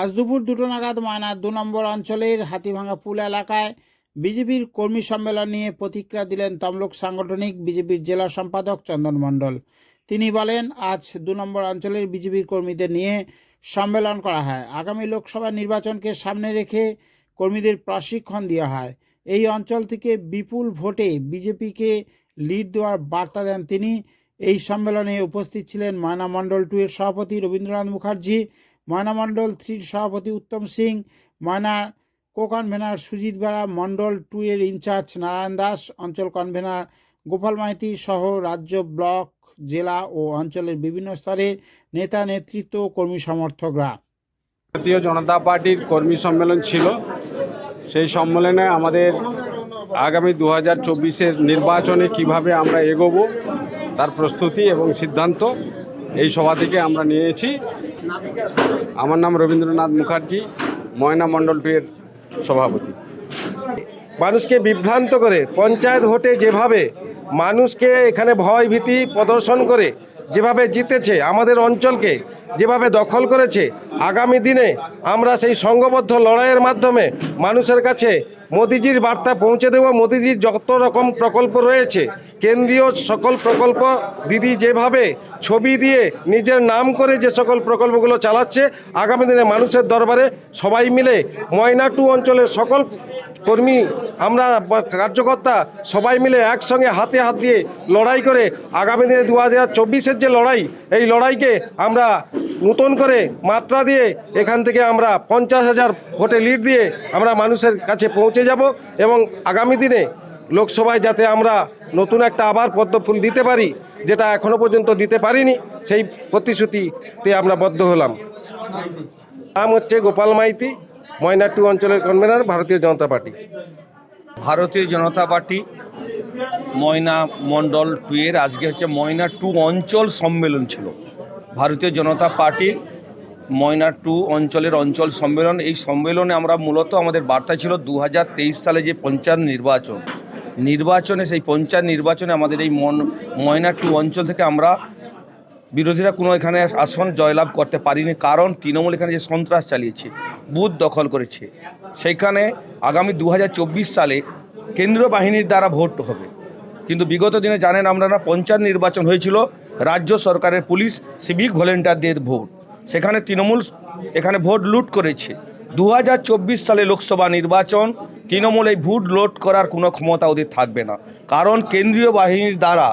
আজ দুপুর দুটো নাগাদ ময়নার দু নম্বর অঞ্চলের হাতিভাঙা পুল এলাকায় বিজেপির কর্মী সম্মেলন নিয়ে প্রতিক্রিয়া দিলেন তমলুক সাংগঠনিক বিজেপির জেলা সম্পাদক চন্দন মণ্ডল। তিনি বলেন, আজ দু নম্বর অঞ্চলের বিজেপির কর্মীদের নিয়ে সম্মেলন করা হয়। আগামী লোকসভা নির্বাচনকে সামনে রেখে কর্মীদের প্রশিক্ষণ দেওয়া হয়। এই অঞ্চল থেকে বিপুল ভোটে বিজেপিকে লিড দেওয়ার বার্তা দেন তিনি। এই সম্মেলনে উপস্থিত ছিলেন ময়না মণ্ডল টু এর সভাপতি রবীন্দ্রনাথ মুখার্জি ময়না মণ্ডল থ্রির সভাপতি উত্তম সিং, ময়না কো কনভেনার সুজিত বেড়া, মণ্ডল টু এর ইনচার্জ নারায়ণ দাস, অঞ্চল কনভেনার গোপাল মাইতি সহ রাজ্য ব্লক, জেলা ও অঞ্চলের বিভিন্ন স্তরের নেতা, নেতৃত্ব কর্মী সমর্থকরা। ভারতীয় জনতা পার্টির কর্মী সম্মেলন ছিল। সেই সম্মেলনে আমাদের আগামী দু হাজার চব্বিশের নির্বাচনে কীভাবে আমরা এগোবো, তার প্রস্তুতি এবং সিদ্ধান্ত এই সভা থেকে আমরা নিয়েছি। আমার নাম রবীন্দ্রনাথ মুখার্জি, ময়না মণ্ডল টু এর সভাপতি। মানুষকে বিভ্রান্ত করে, পঞ্চায়েত ভোটে যেভাবে মানুষকে এখানে ভয় ভীতি প্রদর্শন করে, যেভাবে জিতেছে আমাদের অঞ্চলকে, যেভাবে দখল করেছে, আগামী দিনে আমরা সেই সংঘবদ্ধ লড়াইয়ের মাধ্যমে মানুষের কাছে মোদিজির বার্তা পৌঁছে দেওয়া, মোদিজির যত রকম প্রকল্প রয়েছে, কেন্দ্রীয় সকল প্রকল্প, দিদি যেভাবে ছবি দিয়ে নিজের নাম করে যে সকল প্রকল্পগুলো চালাচ্ছে, আগামী দিনে মানুষের দরবারে সবাই মিলে ময়না টু অঞ্চলের সকল কর্মী, আমরা কার্যকর্তা সবাই মিলে একসঙ্গে হাতে হাত দিয়ে লড়াই করে আগামী দিনে দু হাজার চব্বিশের যে লড়াই, এই লড়াইকে আমরা নতুন করে মাত্রা দিয়ে এখান থেকে আমরা পঞ্চাশ হাজার ভোটে লিড দিয়ে আমরা মানুষের কাছে পৌঁছে যাব এবং আগামী দিনে লোকসভায় যাতে আমরা নতুন একটা আবার পদ্মফুল দিতে পারি, যেটা এখনও পর্যন্ত দিতে পারিনি, সেই প্রতিশ্রুতিতে আমরা বদ্ধ হলাম। নাম হচ্ছে গোপাল মাইতি, ময়না টু অঞ্চলের কনভেনার, ভারতীয় জনতা পার্টি। ভারতীয় জনতা পার্টি, ময়না মণ্ডল টু এর, আজকে হচ্ছে ময়না টু অঞ্চল সম্মেলন ছিল। ভারতীয় জনতা পার্টির ময়না টু অঞ্চলের অঞ্চল সম্মেলন। এই সম্মেলনে আমরা মূলত আমাদের বার্তা ছিল দু হাজার তেইশ সালে যে পঞ্চায়েত নির্বাচন। নির্বাচনে সেই পঞ্চায়েত নির্বাচনে আমাদের এই মন ময়না টু অঞ্চল থেকে আমরা বিরোধীরা কোনো এখানে আসন জয়লাভ করতে পারিনি। কারণ তৃণমূল এখানে যে সন্ত্রাস চালিয়েছে, বুথ দখল করেছে সেইখানে আগামী দু হাজার চব্বিশ সালে কেন্দ্রীয় বাহিনীর দ্বারা ভোট হবে। কিন্তু বিগত দিনে জানেন আপনারা পঞ্চায়েত নির্বাচন হয়েছিল। রাজ্য সরকারের পুলিশ সিভিক ভলেন্টিয়ারদের ভোট। সেখানে তৃণমূল, এখানে ভোট লুট করেছে। দু হাজার চব্বিশ সালে লোকসভা নির্বাচন, তৃণমূল এই ভোট লুট করার কোনো ক্ষমতা ওদের থাকবে না। কারণ কেন্দ্রীয় বাহিনীর দ্বারা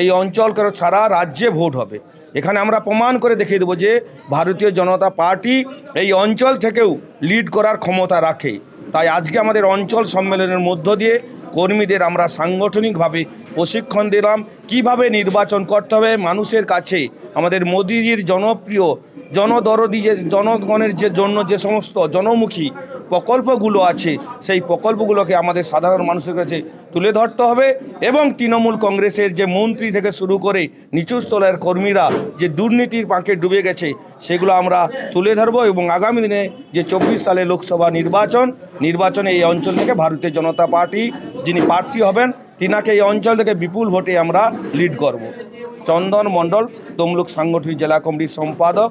এই অঞ্চল সারা রাজ্যে ভোট হবে? এখানে আমরা প্রমাণ করে দেখিয়ে দেবো যে ভারতীয় জনতা পার্টি এই অঞ্চল থেকেও লিড করার ক্ষমতা রাখে। তাই আজকে আমাদের অঞ্চল সম্মেলনের মধ্য দিয়ে কর্মীদের আমরা সাংগঠনিকভাবে প্রশিক্ষণ দিলাম। কীভাবে নির্বাচন করতে হবে মানুষের কাছে? আমাদের মোদিজির জনপ্রিয় জনদরদি যে জনগণের যে জন্য যে সমস্ত জনমুখী প্রকল্পগুলো আছে, সেই প্রকল্পগুলোকে আমাদের সাধারণ মানুষের কাছে তুলে ধরতে হবে এবং তৃণমূল কংগ্রেসের যে মন্ত্রী থেকে শুরু করে নিচু স্তরের কর্মীরা যে দুর্নীতির পাঁকে ডুবে গেছে, সেগুলো আমরা তুলে ধরবো এবং আগামী দিনে যে চব্বিশ সালে লোকসভা নির্বাচন, নির্বাচনে এই অঞ্চল থেকে ভারতীয় জনতা পার্টি যিনি প্রার্থী হবেন, তিনাকে এই অঞ্চল থেকে বিপুল ভোটে আমরা লিড করব। চন্দন মণ্ডল, তমলুক সাংগঠনিক জেলা কমিটির সম্পাদক,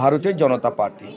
ভারতীয় জনতা পার্টি।